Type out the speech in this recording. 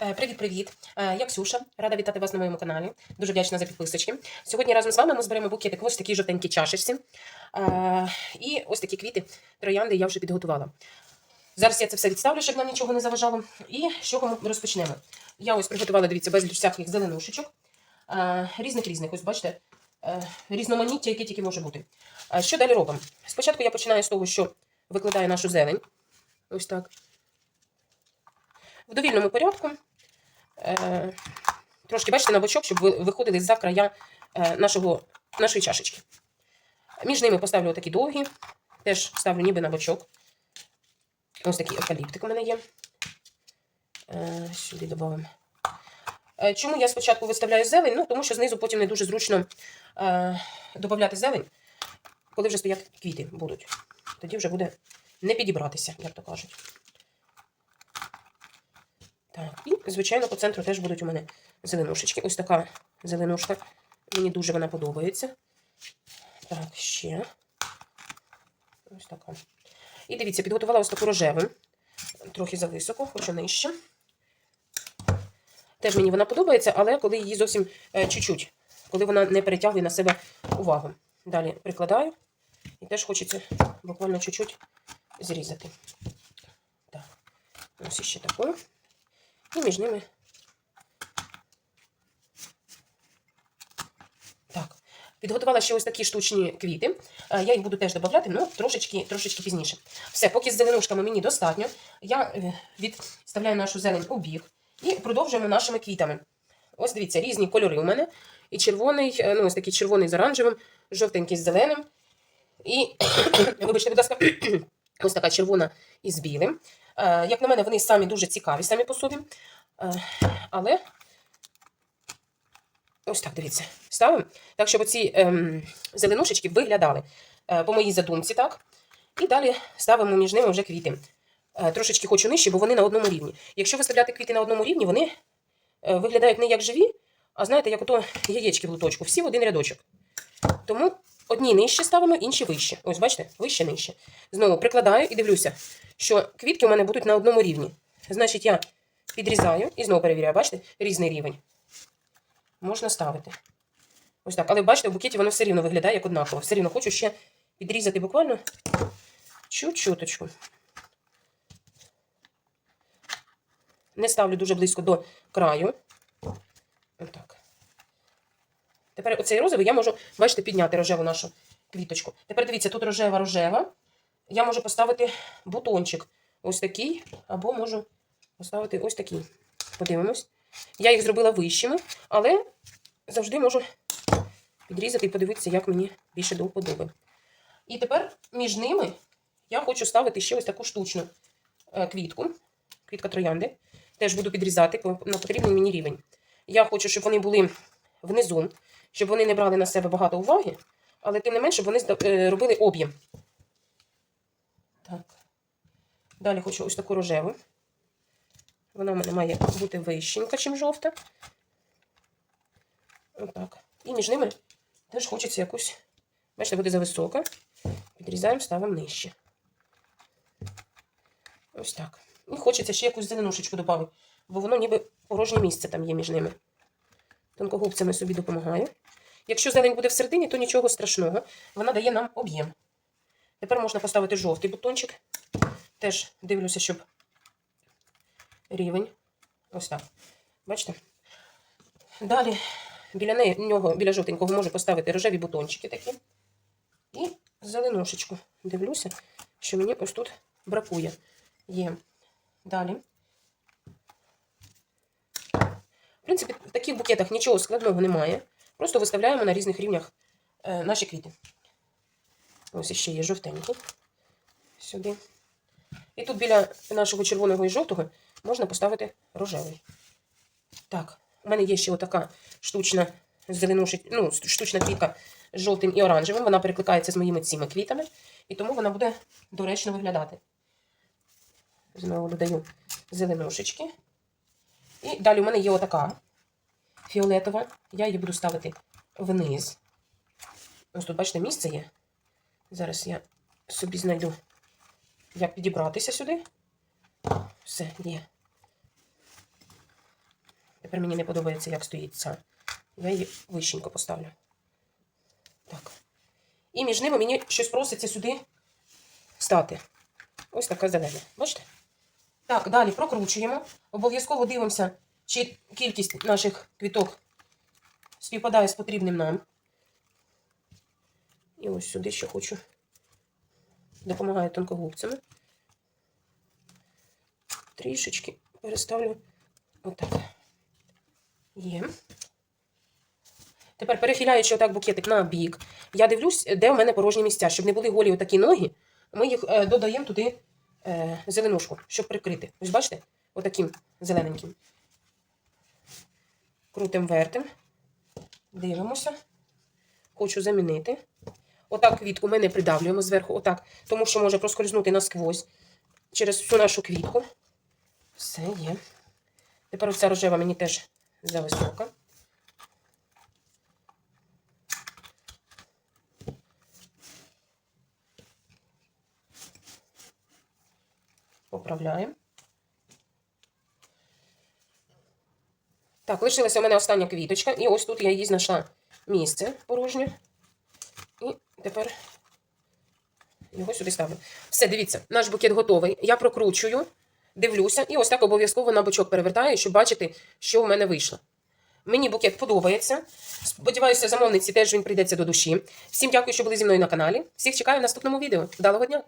Привіт-привіт! Е, Я Ксюша, рада вітати вас на моєму каналі. Дуже вдячна за підписочки. Сьогодні разом з вами ми зберемо букетик ось такій жовтенькій чашечці. Е, І ось такі квіти, троянди я вже підготувала. Зараз я це все відставлю, щоб нам нічого не заважало. І з чого ми розпочнемо? Я ось приготувала, дивіться, безліч всяких зеленушечок. е, Різних-різних, ось бачите, е, різноманіття, яке тільки може бути. Е, Що далі робимо? Спочатку я починаю з того, що викладаю нашу зелень. Ось так. В довільному порядку. Е, трошки, бачите, на бочок, щоб ви- виходили за края е, нашого, нашої чашечки. Між ними поставлю такі довгі, теж ставлю ніби на бочок. Ось такий евкаліптик у мене є. Е, сюди додамо. Чому я спочатку виставляю зелень? Ну, тому що знизу потім не дуже зручно е, додати зелень, коли вже стоять квіти будуть. Тоді вже буде не підібратися, як то кажуть. Так, і, звичайно, по центру теж будуть у мене зеленушечки. Ось така зеленушка. Мені дуже вона подобається. Так, ще. Ось така. І дивіться, підготувала ось таку рожеву. Трохи зависоко, хочу нижче. Теж мені вона подобається, але коли її зовсім е, чуть-чуть, коли вона не перетягує на себе увагу. Далі прикладаю. І теж хочеться буквально чуть-чуть зрізати. Так, ось ще такою. І між ними. Так. Підготувала ще ось такі штучні квіти. Е, Я їх буду теж додавати, ну трошечки, трошечки пізніше. Все, поки з зеленушками мені достатньо. Я е, відставляю нашу зелень у бік і продовжуємо нашими квітами. Ось дивіться, різні кольори у мене. І червоний, е, ну ось такий червоний з оранжевим, жовтенький з зеленим. І, вибачте, будь ласка, ось така червона із білим. Е, Як на мене, вони самі дуже цікаві самі по собі. Е, Але ось так, дивіться, ставимо. Так, щоб оці ем, зеленушечки виглядали е, по моїй задумці, так? І далі ставимо між ними вже квіти. Трошечки хочу нижче, бо вони на одному рівні. Якщо виставляти квіти на одному рівні, вони виглядають не як живі, а знаєте, як ото яєчки в луточку. Всі в один рядочок. Тому одні нижче ставимо, інші вище. Ось, бачите, вище нижче. Знову прикладаю і дивлюся, що квітки у мене будуть на одному рівні. Значить, я підрізаю і знову перевіряю, бачите, різний рівень. Можна ставити. Ось так. Але бачите, в букеті воно все рівно виглядає як однаково. Все рівно хочу ще підрізати буквально чуть-чуточку. Не ставлю дуже близько до краю. Отак. Тепер оцей розовий я можу, бачите, підняти рожеву нашу квіточку. Тепер дивіться, тут рожева-рожева. Я можу поставити бутончик ось такий, або можу поставити ось такий. Подивимось. Я їх зробила вищими, але завжди можу підрізати і подивитися, як мені більше до вподоби. І тепер між ними я хочу ставити ще ось таку штучну е, квітку, квітка троянди. Теж буду підрізати на потрібний мені рівень. Я хочу, щоб вони були внизу, щоб вони не брали на себе багато уваги, але тим не менше, щоб вони е, робили об'єм. Так. Далі хочу ось таку рожеву. Вона в мене має бути вищенька, чим жовта. Отак. І між ними теж хочеться якусь, бачите, буде зависока. Підрізаємо, ставимо нижче. Ось так. І хочеться ще якусь зеленушечку додати, бо воно ніби порожнє місце там є між ними. Тонкогубцями собі допомагаю. Якщо зелень буде всередині, то нічого страшного. Вона дає нам об'єм. Тепер можна поставити жовтий бутончик. Теж дивлюся, щоб рівень. Ось так. Бачите? Далі біля нього, біля жовтенького можу поставити рожеві бутончики такі. І зеленушечку. Дивлюся, що мені ось тут бракує. Є. Далі. В принципі, в таких букетах нічого складного немає. Просто виставляємо на різних рівнях е, наші квіти. Ось ще є жовтенький. Сюди. І тут біля нашого червоного і жовтого можна поставити рожевий. Так, у мене є ще отака штучна зеленушечка, ну, штучна квітка з жовтим і оранжевим. Вона перекликається з моїми цими квітами, і тому вона буде доречно виглядати. Знову додаю зеленушечки. І далі у мене є отака фіолетова. Я її буду ставити вниз. Ось тут, бачите, місце є. Зараз я собі знайду, як підібратися сюди. Все, є. Тепер мені не подобається, як стоїть ця. Я її вищенько поставлю. Так. І між ними мені щось проситься сюди стати. Ось така зелена. Бачите? Так, далі прокручуємо. Обов'язково дивимося, чи кількість наших квіток співпадає з потрібним нам. І ось сюди ще хочу. Допомагаю тонкогубцями. Трішечки переставлю. Отак. Є. Тепер перехиляючи отак букетик на бік, я дивлюсь, де в мене порожні місця, щоб не були голі отакі ноги. Ми їх е, додаємо туди е, зеленушку, щоб прикрити. Ось бачите? Отаким зелененьким. Крутим вертим. Дивимося. Хочу замінити. Отак квітку ми не придавлюємо зверху, отак, тому що може проскользнути насквозь через всю нашу квітку. Все є. Тепер оця рожева мені теж зависока. Поправляємо. Так, лишилася у мене остання квіточка, і ось тут я її знайшла місце порожнє. І тепер його сюди ставлю. Все, дивіться, наш букет готовий. Я прокручую, дивлюся, і ось так обов'язково на бочок перевертаю, щоб бачити, що в мене вийшло. Мені букет подобається. Сподіваюся, замовниці теж він прийдеться до душі. Всім дякую, що були зі мною на каналі. Всіх чекаю в наступному відео. Вдалого дня!